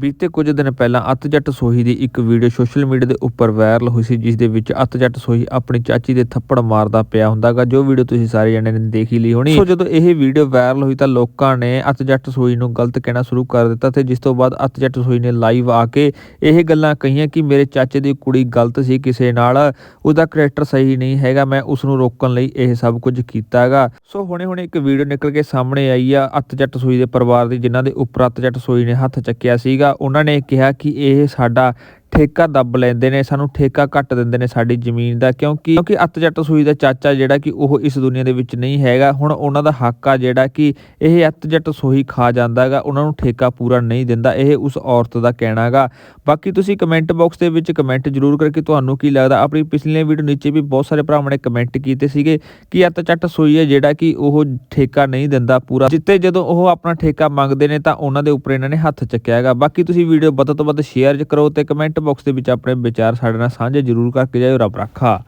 ਬੀਤੇ ਕੁਝ ਦਿਨ ਪਹਿਲਾਂ ਅੱਤ ਜੱਟ ਸੋਹੀ ਦੀ ਇੱਕ ਵੀਡੀਓ ਸੋਸ਼ਲ ਮੀਡੀਆ ਦੇ ਉੱਪਰ ਵਾਇਰਲ ਹੋਈ ਸੀ, ਜਿਸ ਦੇ ਵਿੱਚ ਅੱਤ ਜੱਟ ਸੋਹੀ ਆਪਣੀ ਚਾਚੀ ਦੇ ਥੱਪੜ ਮਾਰਦਾ ਪਿਆ ਹੁੰਦਾਗਾ। ਜੋ ਵੀਡੀਓ ਤੁਸੀਂ ਸਾਰੇ ਜਣਿਆਂ ਨੇ ਦੇਖ ਹੀ ਲਈ ਹੋਣੀ। ਸੋ ਜਦੋਂ ਇਹ ਵੀਡੀਓ ਵਾਇਰਲ ਹੋਈ ਤਾਂ ਲੋਕਾਂ ਨੇ ਅੱਤ ਜੱਟ ਸੋਹੀ ਨੂੰ ਗਲਤ ਕਹਿਣਾ ਸ਼ੁਰੂ ਕਰ ਦਿੱਤਾ ਤੇ ਜਿਸ ਤੋਂ ਬਾਅਦ ਅੱਤ ਜੱਟ ਸੋਹੀ ਨੇ ਲਾਈਵ ਆ ਕੇ ਇਹ ਗੱਲਾਂ ਕਹੀਆਂ ਕਿ ਮੇਰੇ ਚਾਚੇ ਦੀ ਕੁੜੀ ਗਲਤ ਸੀ ਕਿਸੇ ਨਾਲ, ਉਹਦਾ ਕਰੈਕਟਰ ਸਹੀ ਨਹੀਂ ਹੈਗਾ, ਮੈਂ ਉਸ ਨੂੰ ਰੋਕਣ ਲਈ ਇਹ ਸਭ ਕੁਝ ਕੀਤਾ ਹੈਗਾ ਸੋ ਹੁਣੇ ਹੁਣੇ ਇੱਕ ਵੀਡੀਓ ਨਿਕਲ ਕੇ ਸਾਹਮਣੇ ਆਈ ਆ, ਅੱਤ ਜੱਟ ਸੋਈ ਦੇ ਪਰਿਵਾਰ ਦੀ, ਜਿਨ੍ਹਾਂ ਦੇ ਉੱਪਰ ਅੱਤ ਜੱਟ ਸੋਈ ਨੇ ਹੱਥ ਚੱਕਿਆ ਸੀਗਾ। ਉਹਨਾਂ ਨੇ ਕਿਹਾ ਕਿ ਇਹ ਸਾਡਾ ਠੇਕਾ ਦੱਬ ਲੈਂਦੇ ਨੇ, ਸਾਨੂੰ ਠੇਕਾ ਘੱਟ ਦਿੰਦੇ ਨੇ ਸਾਡੀ ਜ਼ਮੀਨ ਦਾ, ਕਿਉਂਕਿ ਕਿਉਂਕਿ ਅੱਤਜੱਟ ਸੂਈ ਦਾ ਚਾਚਾ ਜਿਹੜਾ ਕਿ ਉਹ ਇਸ ਦੁਨੀਆ ਦੇ ਵਿੱਚ ਨਹੀਂ ਹੈਗਾ, ਹੁਣ ਉਹਨਾਂ ਦਾ ਹੱਕ ਆ ਜਿਹੜਾ ਕਿ ਇਹ ਅੱਤ ਜੱਟ ਖਾ ਜਾਂਦਾ ਹੈਗਾ ਉਹਨਾਂ ਨੂੰ ਠੇਕਾ ਪੂਰਾ ਨਹੀਂ ਦਿੰਦਾ, ਇਹ ਉਸ ਔਰਤ ਦਾ ਕਹਿਣਾ ਹੈਗਾ ਬਾਕੀ ਤੁਸੀਂ ਕਮੈਂਟ ਬਾਕਸ ਦੇ ਵਿੱਚ ਕਮੈਂਟ ਜ਼ਰੂਰ ਕਰਕੇ ਤੁਹਾਨੂੰ ਕੀ ਲੱਗਦਾ? ਆਪਣੀ ਪਿਛਲੀਆਂ ਵੀਡੀਓ ਨੀਚੇ ਵੀ ਬਹੁਤ ਸਾਰੇ ਭਰਾਵਾਂ ਨੇ ਕਮੈਂਟ ਕੀਤੇ ਸੀਗੇ ਕਿ ਅੱਤ ਜੱਟ ਹੈ ਜਿਹੜਾ ਕਿ ਉਹ ਠੇਕਾ ਨਹੀਂ ਦਿੰਦਾ ਪੂਰਾ। ਜਿੱਤੇ ਜਦੋਂ ਉਹ ਆਪਣਾ ਠੇਕਾ ਮੰਗਦੇ ਨੇ ਤਾਂ ਉਹਨਾਂ ਦੇ ਉੱਪਰ ਇਹਨਾਂ ਨੇ ਹੱਥ ਚੱਕਿਆ ਹੈਗਾ ਬਾਕੀ ਤੁਸੀਂ ਵੀਡੀਓ ਵੱਧ ਤੋਂ ਵੱਧ ਸ਼ੇਅਰ ਕਰੋ ਤੇ ਕਮੈਂਟ ਬਾਕਸ ਦੇ ਵਿੱਚ ਆਪਣੇ ਵਿਚਾਰ ਸਾਡੇ ਨਾਲ ਸਾਂਝੇ ਜ਼ਰੂਰ ਕਰਕੇ ਜਾਇਓ ਰੱਬ ਰੱਖਾ।